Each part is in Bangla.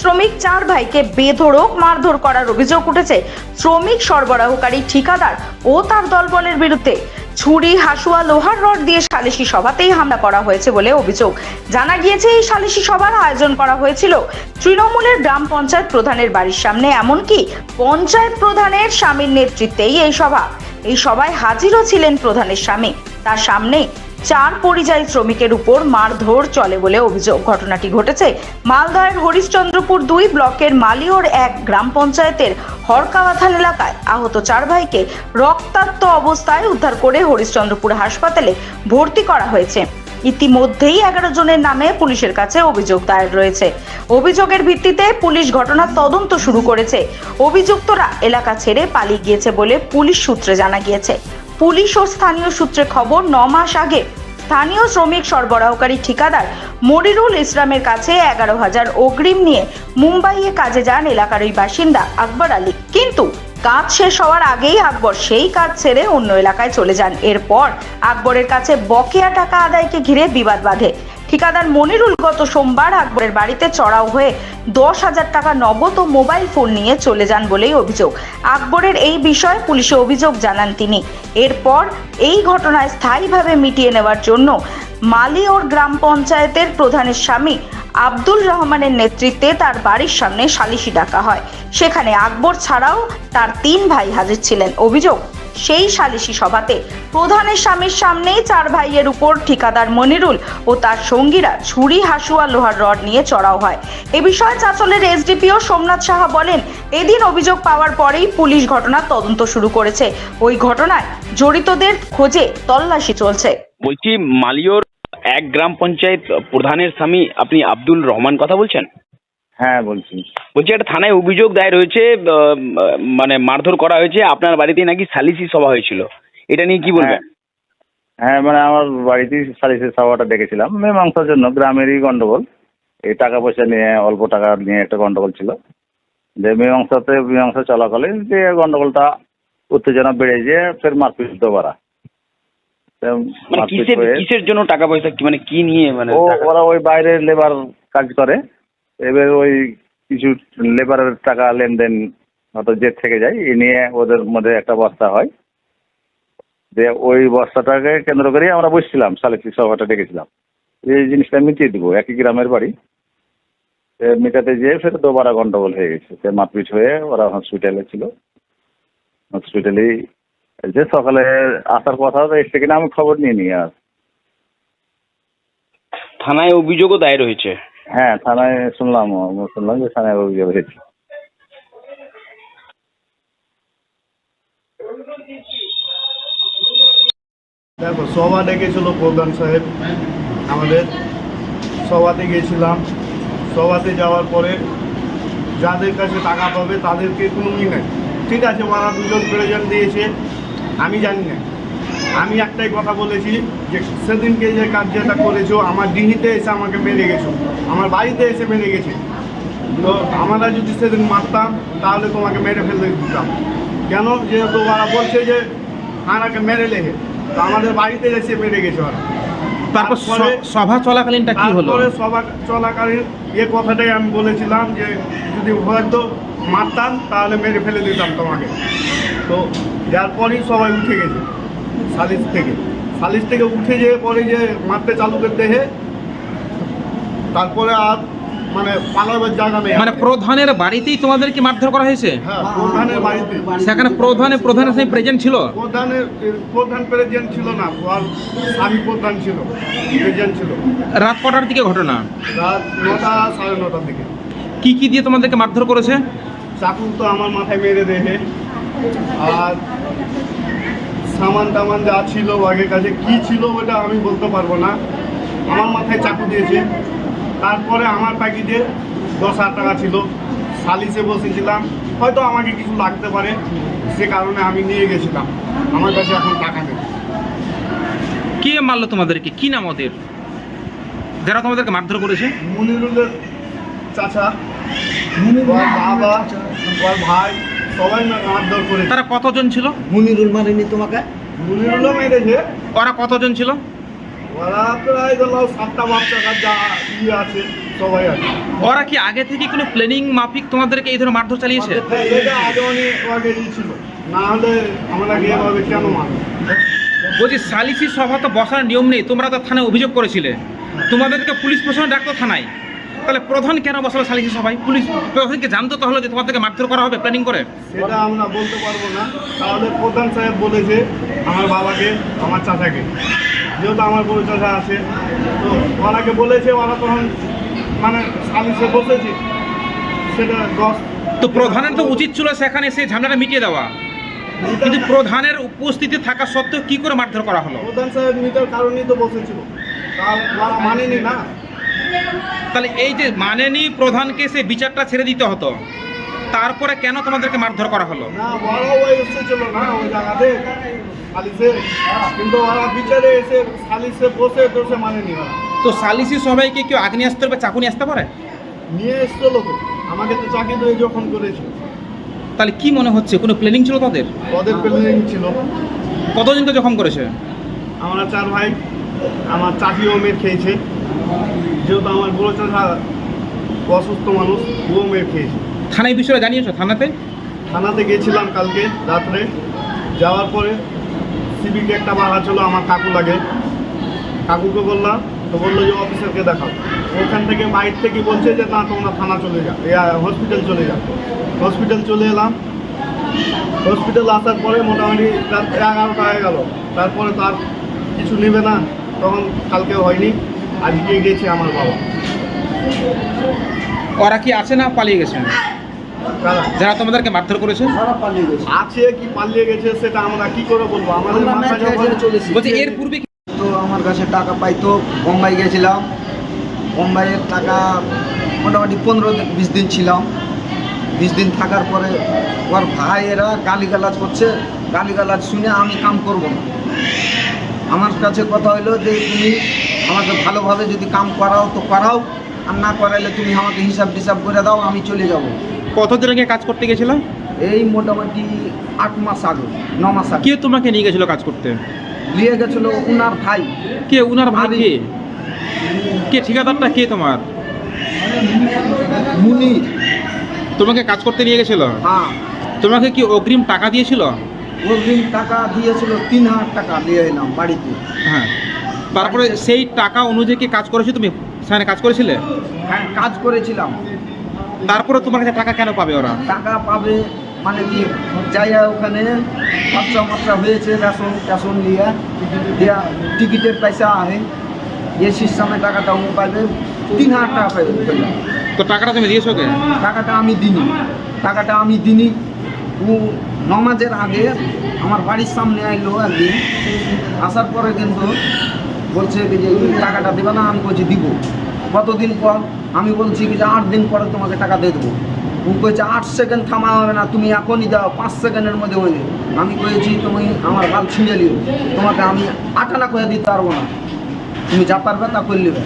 শ্রমিক চার ভাইকে বেধড়ক মারধর করার অভিযোগ উঠেছে। শ্রমিক সরবরাহকারী ঠিকাদার ও তার দলবলের বিরুদ্ধে। ছুরি, হাসুয়া, লোহার রড দিয়ে সালিশি সভাতেই হামলা করা হয়েছে বলে অভিযোগ। জানা গিয়েছে, এই সালিশি সভার আয়োজন করা হয়েছিল তৃণমূলের গ্রাম পঞ্চায়েত প্রধানের বাড়ির সামনে, এমনকি পঞ্চায়েত প্রধানের স্বামীর নেতৃত্বেই এই সভা। এই সভায় হাজিরও ছিলেন প্রধানের স্বামী। তার সামনে চার পরিযায়ী শ্রমিকের উপর মারধর চলে বলে অভিযোগ। ঘটনাটি ঘটেছে মালদহের হরিশ্চন্দ্রপুর দুই ব্লকের মালিওর এক গ্রাম পঞ্চায়েতের হরকাওয়াথান এলাকায়। আহত চার ভাইকে রক্তাক্ত অবস্থায় উদ্ধার করে হরিশ্চন্দ্রপুর হাসপাতালে ভর্তি করা হয়েছে। ইতিমধ্যেই এগারো জনের নামে পুলিশের কাছে অভিযোগ দায়ের রয়েছে। অভিযোগের ভিত্তিতে পুলিশ ঘটনার তদন্ত শুরু করেছে। অভিযুক্তরা এলাকা ছেড়ে পালিয়ে গিয়েছে বলে পুলিশ সূত্রে জানা গিয়েছে। পুলিশ ও স্থানীয় সূত্রে খবর, ন মাস আগে স্থানীয় শ্রমিক সরবরাহকারী ঠিকাদার মরিরুল ইসলামের কাছে এগারো হাজার অগ্রিম নিয়ে মুম্বাইয়ে কাজে যান এলাকার ওই বাসিন্দা আকবর আলী। কিন্তু কাজ শেষ হওয়ার আগেই আকবর সেই কাজ ছেড়ে অন্য এলাকায় চলে যান। এরপর আকবরের কাছে বকেয়া টাকা আদায়কে ঘিরে বিবাদ বাঁধে। ঠিকাদার মনিরুল গত সোমবার আকবরের বাড়িতে চড়াও হয়ে দশ হাজার টাকা নগদ ও মোবাইল ফোন নিয়ে চলে যান বলেই অভিযোগ। আকবরের এই বিষয়ে পুলিশে অভিযোগ জানান তিনি। এরপর এই ঘটনায় স্থায়ীভাবে মিটিয়ে নেওয়ার জন্য মালিওর গ্রাম পঞ্চায়েতের প্রধানের স্বামী আব্দুল রহমানের নেতৃত্বে তার বাড়ির সামনে সালিশি ডাকা হয়। সেখানে আকবর ছাড়াও তার তিন ভাই হাজির ছিলেন। অভিযোগ সেই সালিশি সভাতে প্রধানের স্বামীর সামনেই চার ভাইয়ের উপর ঠিকাদার মনিরুল ও তার সঙ্গীরা ছুরি, হাসুয়া, লোহার রড নিয়ে চড়াও হয়। এ বিষয়ে চাচলের এসডিপিও সোমনাথ সাহা বলেন, এদিন অভিযোগ পাওয়ার পরেই পুলিশ ঘটনার তদন্ত শুরু করেছে। ওই ঘটনায় জড়িতদের খোঁজে তল্লাশি চলছে। বলছি মালিয়র এক গ্রাম পঞ্চায়েত প্রধানের স্বামী আপনি আব্দুল রহমান কথা বলছেন? হ্যাঁ বলছি। বলছি একটা থানায় অভিযোগ দায়ের হয়েছে মানে মারধর করা হয়েছে আপনার বাড়িতে নাকি সালিসি সভা হয়েছিল। এটা নিয়ে কি বলবেন? হ্যাঁ মানে আমার বাড়িতেই সালিসের সভাটা ডেকেছিলাম মীমাংসার জন্য গ্রামেরই গন্ডগোল। এই টাকা পয়সা নিয়ে অল্প টাকা নিয়ে একটা গন্ডগোল ছিল। যে মেয়ে মীমাংসাতে মীমাংসা চলাকালে যে গন্ডগোলটা উত্তেজনা বেড়ে যেয়ে ফের মারপিট তো মানে কিসের জন্য টাকা পয়সা কি মানে কি নিয়ে মানে ওরা ওই বাইরে লেবার কাজ করে। এবার ওই কিছু লেবারের টাকা লেনদেন হয়তো জেদ থেকে যায়, এ নিয়ে ওদের মধ্যে একটা বস্তা হয়। যে ওই বস্তাটাকে কেন্দ্র করে আমরা বসছিলাম সালিসি সভাটা ডেকেছিলাম। এই জিনিসটা মিটিয়ে দিব, একই গ্রামের বাড়ি। মেটাতে যেয়ে ফের দোবারা গন্ডগোল হয়ে গেছে। সে মারপিট হয়ে ওরা হসপিটালে ছিল। হসপিটালেই যে সকালে আসার কথা এসছে কিনা আমি খবর নিয়ে নিই আর। থানায় অভিযোগও দায়ের হয়েছে। হ্যাঁ থানায় শুনলাম শুনলাম যে থানায় অভিযোগ হয়েছে। দেখো সভা ডেকেছিল প্রধান সাহেব আমাদের। সভাতে গিয়েছিলাম সভাতে যাওয়ার পরে যাদের কাছে টাকা পাবে তাদেরকে কোনো ই ঠিক আছে, ওরা দুজন প্রয়োজন দিয়েছে, আমি জানি না। আমি একটাই কথা বলেছি যে সেদিনকে যে কার্যটা করেছ আমার ডিহিতে এসে আমাকে মেরে গেছো। আমার বাড়িতে এসে মেরে গেছে। তো আমরা যদি সেদিন মারতাম তাহলে তোমাকে মেরে ফেলে দিতাম। কেন? যেহেতু ওরা বলছে যে আনাকে মেরে লেগে। তো আমাদের বাড়িতে এসে মেরে গেছে ওরা। তারপর তারপরে- সভা চলাকালীনটা কি হলো? তারপরে সভা চলাকালীন এ কথাটাই আমি বলেছিলাম যে যদি হয়তো মারতাম তাহলে মেরে ফেলে দিতাম তোমাকে। তো যার পরেই সবাই উঠে গেছে। সালিশ থেকে। সালিশ থেকে উঠে যেয়ে পরে যে মারতে চালু করতে হে তারপরে আর মানে পালাবার জায়গা নেই। মানে প্রধানের বাড়িতেই তোমাদেরকে মারধর করা হয়েছে? হ্যাঁ প্রধানের বাড়িতে। সেখানে প্রধানে প্রধানের সঙ্গে প্রেজেন্ট ছিল? প্রধানের প্রধান প্রেজেন্ট ছিল না আর স্বামী প্রধান ছিল প্রেজেন্ট ছিল। রাত কটার দিকে ঘটনা? রাত নটা সাড়ে নটার দিকে। কি কি দিয়ে তোমাদেরকে মারধর করেছে? চাকু তো আমার মাথায় মেরে দেহে। আর সামান টামান যা ছিল আগের কাছে কি ছিল ওটা আমি বলতে পারব না। আমার মাথায় চাকু দিয়েছে। তারপরে আমার প্যাকেটে দশ হাজার টাকা ছিল। সালিসে বসেছিলাম। হয়তো আমাকে কিছু লাগতে পারে সে কারণে আমি নিয়ে গেছিলাম। আমার কাছে এখন টাকা নেই। কে মারলো তোমাদেরকে? কি নাম ওদের? যারা তোমাদেরকে মারধর করেছে? মনিরুলের চাচা বাবা ভাই সবাই মারধর করেছে। তারা কতজন ছিল? মুনিরুল মারেনি তোমাকে? মনিরুলও মেরেছে। ওরা কতজন ছিল? ওরা প্রায় ধরো সাতটা বাচ্চা যা ইয়ে আছে সবাই আছে। ওরা কি আগে থেকে কোনো প্ল্যানিং মাফিক তোমাদেরকে এই ধরনের মারধর চালিয়েছে? এটা আগে অনেক আগে ছিল। না হলে আমরা গিয়ে কেন বলছি সালিসি সভা তো বসার নিয়ম নেই। তোমরা তো থানায় অভিযোগ করেছিলে। তোমাদেরকে পুলিশ প্রশাসন ডাকতো থানায়। তাহলে প্রধান কেন বসালো সালিসি সভায় পুলিশ প্রধানকে জানতো তাহলে যে তোমাদেরকে মারধর করা হবে প্ল্যানিং করে? সেটা আমরা বলতে পারব না। তাহলে প্রধান সাহেব বলেছে আমার বাবাকে আমার চাচাকে। যেহেতু আমার বড় চাচা আছে তো ওনাকে বলেছে ওরা তখন মানে সালিশে বসেছে। সেটা দশ তো প্রধানের তো উচিত ছিল সেখানে সেই ঝামেলাটা মিটিয়ে দেওয়া। কিন্তু প্রধানের উপস্থিতি থাকা সত্ত্বেও কি করে মারধর করা হলো? প্রধান সাহেব মিটার কারণেই তো বসেছিল। তার মানেনি না। তাহলে এই যে মানেনি প্রধানকে সে বিচারটা ছেড়ে দিতে হতো তারপরে কেন তোমাদেরকে মারধর করা হলো? তো সালিসি সবাইকে কেউ আগ্নেয়াস্ত্র বা চাকু নিয়ে আসতে পারে? নিয়ে এসছিল তো আমাকে তো চাকরি দিয়ে যখন করেছিল তাহলে কি মনে হচ্ছে কোনো প্ল্যানিং ছিল তাদের? ওদের প্ল্যানিং ছিল। কতজনকে জখম করেছে? আমরা চার ভাই আমার চাচিও মেয়ে খেয়েছে। যেহেতু আমার চাচা অসুস্থ মানুষ ও মেয়ের খেয়েছে। থানায় বিষয়ে জানিয়েছো থানাতে? থানাতে গেছিলাম কালকে রাত্রে। যাওয়ার পরে সিভিকে একটা বাধা ছিল আমার কাকু লাগে। কাকুকে বললাম তো বলল যে অফিসারকে দেখাও। ওখান থেকে বাইর থেকে বলছে যে না তোমরা থানা চলে যাও হসপিটাল চলে যাও। হসপিটাল চলে এলাম। হসপিটাল আসার পরে মোটামুটি রাত এগারোটা হয়ে গেল। তারপরে তার কিছু নেবে না তখন কালকে হয়নি। আজকে গেছে আমার বাবা। ওরা কি আছে না পালিয়ে গেছে? যারা তোমাদেরকে মারধর করেছে? আছে কি পালিয়ে গেছে সেটা আমরা কি করে বলব? আমাদের বলছে এর পূর্বে কি- তো আমার কাছে টাকা পাইতো বোম্বাই গেছিলাম। বোম্বাইয়ের টাকা মোটামুটি পনেরো বিশ দিন ছিলাম। বিশ দিন থাকার পরে ওর ভাইয়েরা গালিগালাজ করছে। গালিগালাজ শুনে আমি কাম করব না। আমার কাছে কথা হলো যে তুমি আমাকে ভালোভাবে যদি কাম করাও তো করাও আর না করাইলে তুমি আমাকে হিসাব টিসাব করে দাও আমি চলে যাব। কতদিন আগে কাজ করতে গেছিল? এই মোটামুটি আট মাস আগে ন মাস আগে। কে তোমাকে নিয়ে গেছিল কাজ করতে? নিয়ে গেছিল উনার ভাই। কে উনার ভাই কে? কে ঠিকাদারটা কে তোমার? মুনি। তোমাকে কাজ করতে নিয়ে গেছিল? হ্যাঁ। তোমাকে কি অগ্রিম টাকা দিয়েছিল? অগ্রিম টাকা দিয়েছিল তিন হাজার টাকা দিয়ে এলাম বাড়িতে। হ্যাঁ। তারপরে সেই টাকা অনুযায়ী কি কাজ করেছ তুমি? সেখানে কাজ করেছিলে? হ্যাঁ কাজ করেছিলাম। তারপরে তোমার কাছে টাকা কেন পাবে ওরা? টাকা পাবে মানে কি? যাইয়া ওখানে খরচা মরচা হয়েছে রেশন টেশন নিয়ে দিয়া টিকিটের পয়সা আহে এ সিস্টেমে টাকাটা ও পাবে। তিন হাজার টাকা পাবে তো টাকাটা তুমি দিয়েছ কে টাকাটা আমি দিনি টাকাটা আমি দিনি ও নমাজের আগে আমার বাড়ির সামনে আইলো একদিন। আসার পরে কিন্তু বলছে কি যে টাকাটা দেবে না আমি বলছি দিব। কতদিন পর আমি বলছি কি যে আট দিন পরে তোমাকে টাকা দিয়ে দেবো। ও কয়েছে আট সেকেন্ড থামা হবে না তুমি এখনই দাও পাঁচ সেকেন্ডের মধ্যে হয়ে আমি কয়েছি তুমি আমার গাল ছিঁড়ে নিও তোমাকে আমি আটানা করে দিতে পারব না। তুমি যা পারবে তা করে নেবে।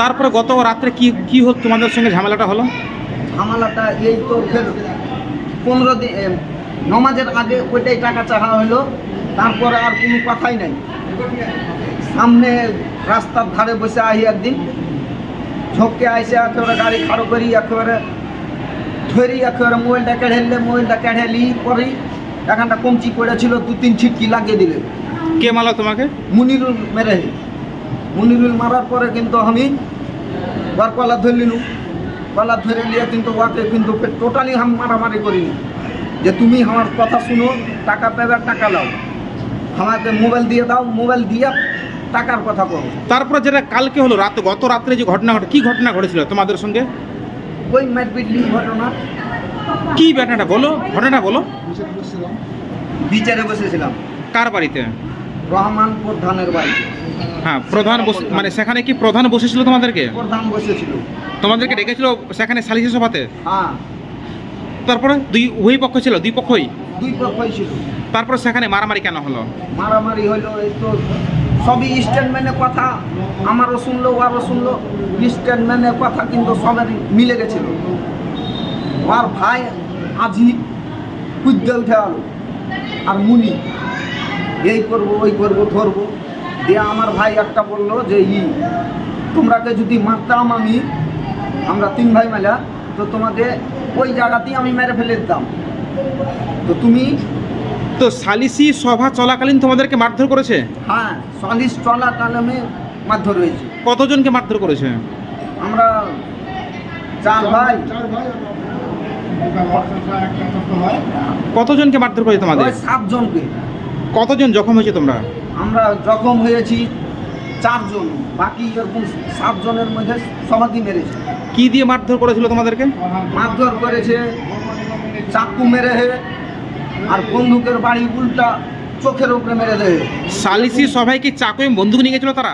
তারপরে গত রাত্রে কি কি হল তোমাদের সঙ্গে ঝামেলাটা হলো? ঝামেলাটা এই তো ফের পনেরো দিন নমাজের আগে ওইটাই টাকা চাহা হলো তারপরে আর কোনো কথাই নাই। সামনে রাস্তার ধারে বসে আহি একদিন ঝোঁকে আইসে একেবারে গাড়ি খাড়ো করি একেবারে ধরি একেবারে মোবাইলটা কেড়ে নিলে মোবাইলটা কেড়ে লি পরি এখানটা কমচি পড়েছিল দু তিন ছিটকি লাগিয়ে দিলে। কে মারলো তোমাকে? মুনিরুল মেরে মুনিরুল মারার পরে কিন্তু আমি ওর কলা ধরলিনু। কলা ধরে নিয়ে কিন্তু ওকে কিন্তু টোটালি আমি মারামারি করিনি। যে তুমি আমার কথা শুনো টাকা পেবে টাকা দাও। আমাকে মোবাইল দিয়ে দাও মোবাইল দিয়ে টাকার কথা করো তারপরে যেটা কালকে হলো রাত গত রাত্রে যে ঘটনা ঘটে কি ঘটনা ঘটেছিল তোমাদের সঙ্গে? ওই মারপিটলি ঘটনা। কি ঘটনাটা? বলো ঘটনাটা বলো। বিচারে বসেছিলাম। কার বাড়িতে? রহমান প্রধানের বাড়িতে। হ্যাঁ প্রধান বসে মানে সেখানে কি প্রধান বসেছিল তোমাদেরকে? প্রধান বসেছিল। তোমাদেরকে ডেকেছিল সেখানে সালিসি সভাতে? হ্যাঁ। তারপরে দুই উভয় পক্ষ ছিল? দুই পক্ষই? দুই পক্ষই ছিল। তারপরে সেখানে মারামারি কেন হলো? মারামারি হইল এই তো সবই স্টেটমেন্টের কথা, আমারও শুনলো ওরও শুনলো। স্টেটমেন্টের কথা কিন্তু সবারই মিলে গেছিল। আমার ভাই আজি কুদ্দে উঠে আর মুনি, এই করব, ওই করব, ধরবো। দিয়ে আমার ভাই একটা বলল যে, ই, তোমরাকে যদি মারতাম আমি, আমরা তিন ভাই মেলা তো তোমাকে ওই জায়গাতেই আমি মেরে ফেলে দিতাম। তো তুমি তো সালিসি সভা চলাকালীন তোমাদেরকে মারধর করেছে? হ্যাঁ চল্লিশ টলা মারধর হয়েছে। কতজনকে মারধর করেছে? আমরা চার ভাই। কতজনকে মারধর করেছে তোমাদের? সাতজনকে। কতজন জখম হয়েছে তোমরা? আমরা জখম হয়েছি চারজন। বাকি এরকম সাতজনের মধ্যে সবাইকে মেরেছে। কি দিয়ে মারধর করেছিল তোমাদেরকে? মারধর করেছে চাকু মেরে আর বন্দুকের বাড়ি উল্টা চোখের উপরে মেরে দেয়। সালিসি সভায় কি চাকু এবং বন্দুক নিয়ে গেছিল তারা?